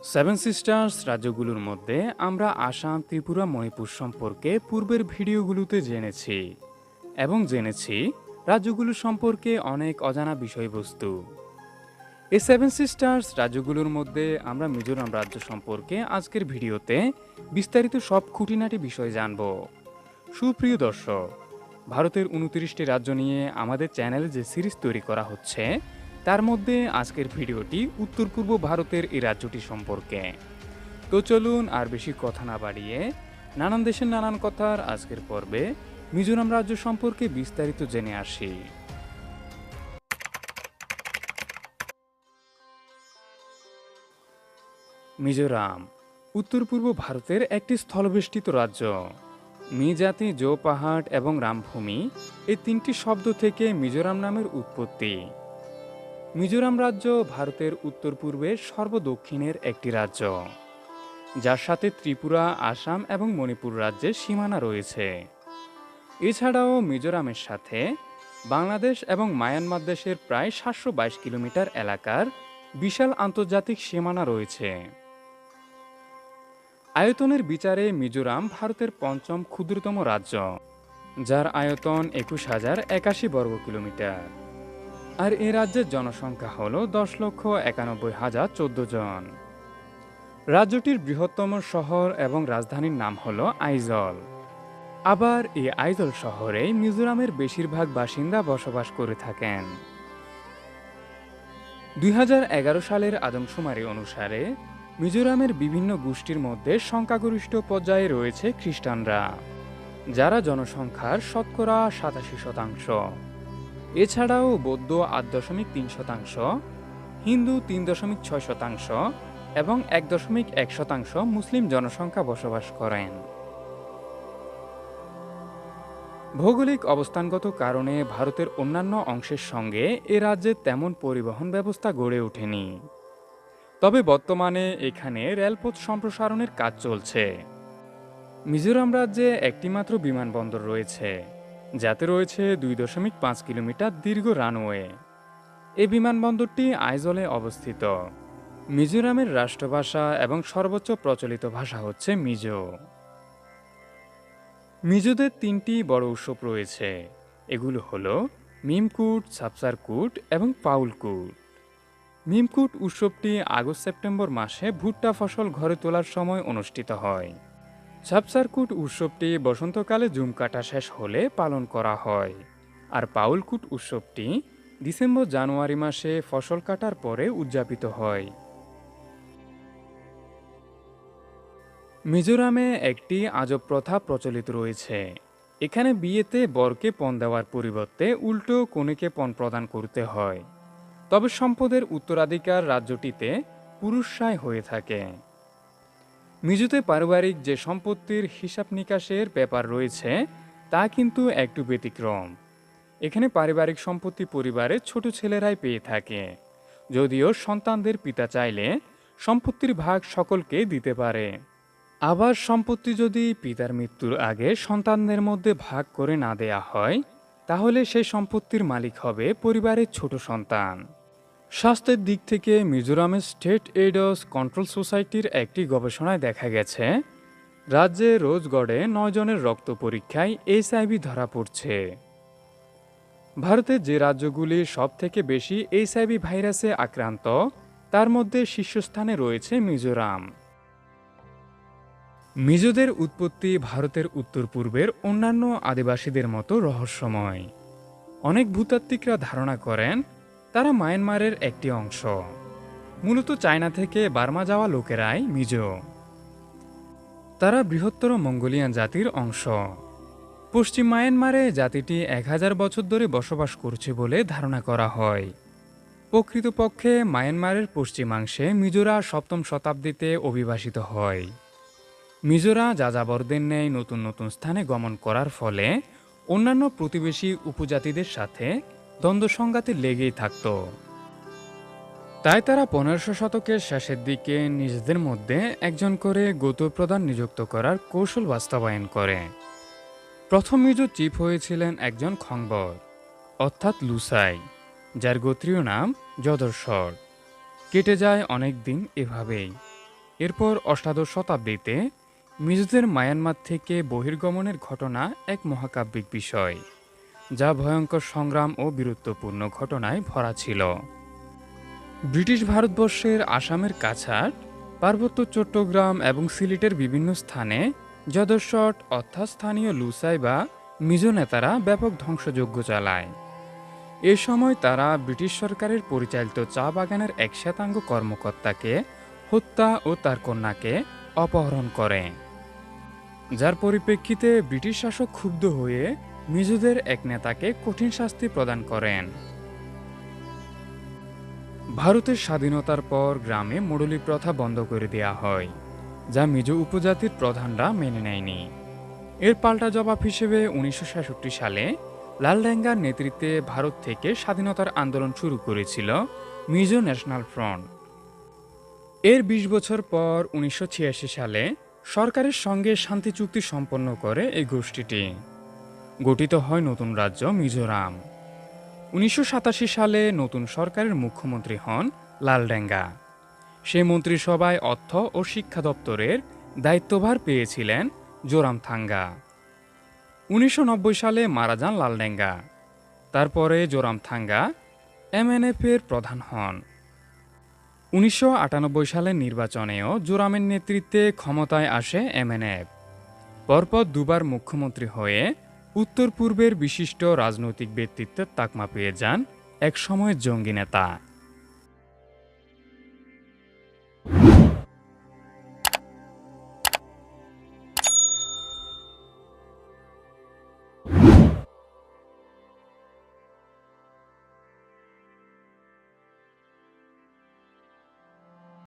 Seven sisters রাজ্যগুলোর মধ্যে আমরা আসাম ত্রিপুরা, মণিপুর সম্পর্কে পূর্বের ভিডিওগুলোতে জেনেছি এবং জেনেছি রাজ্যগুলো সম্পর্কে অনেক অজানা বিষয়বস্তু। এই সেভেন সিস্টার্স রাজ্যগুলোর মধ্যে আমরা মিজোরাম রাজ্য সম্পর্কে আজকের ভিডিওতে বিস্তারিত সব খুঁটিনাটি বিষয় জানব। সুপ্রিয় দর্শক, ভারতের উনত্রিশটি রাজ্য নিয়ে আমাদের চ্যানেলে যে সিরিজ তৈরি করা হচ্ছে তার মধ্যে আজকের ভিডিওটি উত্তর পূর্ব ভারতের এই রাজ্যটি সম্পর্কে। তো চলুন আর বেশি কথা না বাড়িয়ে নানান দেশের নানান কথার আজকের পর্বে মিজোরাম রাজ্য সম্পর্কে বিস্তারিত জেনে আসি। মিজোরাম, উত্তর পূর্ব ভারতের একটি স্থলবেষ্টিত রাজ্য। মি জাতি জো পাহাড় এবং রামভূমি, এই তিনটি শব্দ থেকে মিজোরাম নামের উৎপত্তি। মিজোরাম রাজ্য ভারতের উত্তর পূর্বের সর্বদক্ষিণের একটি রাজ্য, যার সাথে ত্রিপুরা, আসাম এবং মণিপুর রাজ্যের সীমানা রয়েছে। এছাড়াও মিজোরামের সাথে বাংলাদেশ এবং মায়ানমার দেশের প্রায় সাতশো বাইশ কিলোমিটার এলাকার বিশাল আন্তর্জাতিক সীমানা রয়েছে। আয়তনের বিচারে মিজোরাম ভারতের পঞ্চম ক্ষুদ্রতম রাজ্য, যার আয়তন একুশ হাজার একাশি বর্গ কিলোমিটার। আর এ রাজ্যের জনসংখ্যা হল দশ লক্ষ একানব্বই হাজার চোদ্দ জন। রাজ্যটির বৃহত্তম শহর এবং রাজধানীর নাম হল আইজল। আবার এই আইজল শহরে মিজোরামের বেশিরভাগ বাসিন্দা বসবাস করে থাকেন। দুই হাজার এগারো সালের আদমশুমারি অনুসারে মিজোরামের বিভিন্ন গোষ্ঠীর মধ্যে সংখ্যাগরিষ্ঠ পর্যায়ে রয়েছে খ্রিস্টানরা, যারা জনসংখ্যার শতকরা সাতাশি শতাংশ। এছাড়াও বৌদ্ধ আট দশমিক তিন শতাংশ, হিন্দু তিন দশমিক ছয় শতাংশ এবং এক দশমিক এক শতাংশ মুসলিম জনসংখ্যা বসবাস করেন। ভৌগোলিক অবস্থানগত কারণে ভারতের অন্যান্য অংশের সঙ্গে এ রাজ্যে তেমন পরিবহন ব্যবস্থা গড়ে ওঠেনি। তবে বর্তমানে এখানে রেলপথ সম্প্রসারণের কাজ চলছে। মিজোরাম রাজ্যে একটিমাত্র বিমানবন্দর রয়েছে। যাতে রয়েছে দুই দশমিক পাঁচ কিলোমিটার দীর্ঘ রানওয়ে। এই বিমানবন্দরটি আইজলে অবস্থিত। মিজোরামের রাষ্ট্রভাষা এবং সর্বোচ্চ প্রচলিত ভাষা হচ্ছে মিজো। মিজোদের তিনটি বড় উৎসব রয়েছে। এগুলো হলো মিমকুট সাপসারকুট এবং পাউলকুট। মিমকুট উৎসবটি আগস্ট সেপ্টেম্বর মাসে ভুট্টা ফসল ঘরে তোলার সময় অনুষ্ঠিত হয়। সাপসারকুট উৎসবটি বসন্তকালে জুম কাটা শেষ হলে পালন করা হয়। আর পাউলকুট উৎসবটি ডিসেম্বর, জানুয়ারি মাসে ফসল কাটার পরে উদযাপিত হয়। মিজোরামে একটি আজব প্রথা প্রচলিত রয়েছে। এখানে বিয়েতে বরকে পণ দেওয়ার পরিবর্তে উল্টো কনেকে পণ প্রদান করতে হয়। তবে সম্পদের উত্তরাধিকার রাজ্যটিতে পুরুষায় হয়ে থাকে। মিজোতে পারিবারিক যে সম্পত্তির হিসাব নিকাশের ব্যাপার রয়েছে, তা কিন্তু একটু ব্যতিক্রম। এখানে পারিবারিক সম্পত্তি পরিবারের ছোট ছেলেরাই পেয়ে থাকে। যদিও সন্তানদের পিতা চাইলে সম্পত্তির ভাগ সকলকে দিতে পারে। আবার সম্পত্তি যদি পিতার মৃত্যুর আগে সন্তানদের মধ্যে ভাগ করে না দেয়া হয়, তাহলে সেই সম্পত্তির মালিক হবে পরিবারের ছোট সন্তান। স্বাস্থ্যের দিক থেকে মিজোরামের স্টেট এইডস কন্ট্রোল সোসাইটির একটি গবেষণায় দেখা গেছে, রাজ্যে রোজ গড়ে নয় জনের রক্ত পরীক্ষায় এইচআইভি ধরা পড়ছে। ভারতের যে রাজ্যগুলি সব থেকে বেশি এইচআইভি ভাইরাসে আক্রান্ত, তার মধ্যে শীর্ষস্থানে রয়েছে মিজোরাম। মিজোদের উৎপত্তি ভারতের উত্তর পূর্বের অন্যান্য আদিবাসীদের মতো রহস্যময়। অনেক ভূতাত্ত্বিকরা ধারণা করেন তারা মায়ানমারের একটি অংশ। মূলত চায়না থেকে বার্মা যাওয়া লোকেরাই মিজো। তারা বৃহত্তর মঙ্গোলিয়ান জাতির অংশ। পশ্চিম মায়ানমারে জাতিটি এক হাজার বছর ধরে বসবাস করছে বলে ধারণা করা হয়। প্রকৃতপক্ষে মায়ানমারের পশ্চিমাংশে মিজোরা সপ্তম শতাব্দীতে অভিবাসিত হয়। মিজোরা যাযাবরদের ন্যায় নতুন নতুন স্থানে গমন করার ফলে অন্যান্য প্রতিবেশী উপজাতিদের সাথে দ্বন্দ্ব সংঘাতে লেগেই থাকত। তাই তারা পনেরোশো শতকের শেষের দিকে নিজেদের মধ্যে একজন করে গোত্র প্রধান নিযুক্ত করার কৌশল বাস্তবায়ন করে। প্রথম মিজো চিফ হয়েছিলেন একজন খংবর, অর্থাৎ লুসাই, যার গোত্রীয় নাম যদর্শর কেটে যায় অনেক দিন এভাবেই। এরপর অষ্টাদশ শতাব্দীতে মিজোদের মায়ানমার থেকে বহির্গমনের ঘটনা এক মহাকাব্যিক বিষয়। যা ভয়ঙ্কর সংগ্রাম ও বীরত্বপূর্ণ ঘটনায় ভরা ছিল। ব্রিটিশ ভারতবর্ষের আসামের কাছাড়, পার্বত্য চট্টগ্রাম এবং সিলেটের বিভিন্ন স্থানে যদশট অর্থাৎ স্থানীয় লুসাই বা মিজো নেতারা ব্যাপক ধ্বংসযজ্ঞ চালায়। এ সময় তারা ব্রিটিশ সরকারের পরিচালিত চা বাগানের এক শ্বেতাঙ্গ কর্মকর্তাকে হত্যা ও তার কন্যাকে অপহরণ করে। যার পরিপ্রেক্ষিতে ব্রিটিশ শাসক ক্ষুব্ধ হয়ে মিজোদের এক নেতাকে কঠিন শাস্তি প্রদান করেন। ভারতের স্বাধীনতার পর গ্রামে মোড়লি প্রথা বন্ধ করে দেয়া হয়, যা মিজো উপজাতির প্রধানরা মেনে নেয়নি। এর পাল্টা জবাব হিসেবে উনিশশো সালে লালডেঙ্গার নেতৃত্বে ভারত থেকে স্বাধীনতার আন্দোলন শুরু করেছিল মিজো ন্যাশনাল ফ্রন্ট। এর ২০ বছর পর উনিশশো ছিয়াশি সালে সরকারের সঙ্গে শান্তি চুক্তি সম্পন্ন করে এই গোষ্ঠীটি। গঠিত হয় নতুন রাজ্য মিজোরাম। উনিশশো সাতাশি সালে নতুন সরকারের মুখ্যমন্ত্রী হন লালডেঙ্গা। সেই মন্ত্রিসভায় অর্থ ও শিক্ষা দপ্তরের দায়িত্বভার পেয়েছিলেন জোরামথাঙ্গা। উনিশশো সালে মারা যান লালডেঙ্গা। তারপরে জোরামথাঙ্গা এমএনএফ এর প্রধান হন। উনিশশো সালের নির্বাচনেও জোরামের নেতৃত্বে ক্ষমতায় আসে এমএনএফ পরপর দুবার মুখ্যমন্ত্রী হয়ে উত্তর পূর্বের বিশিষ্ট রাজনৈতিক ব্যক্তিত্বের তাকমা পেয়ে যান এক সময়ের জঙ্গি নেতা।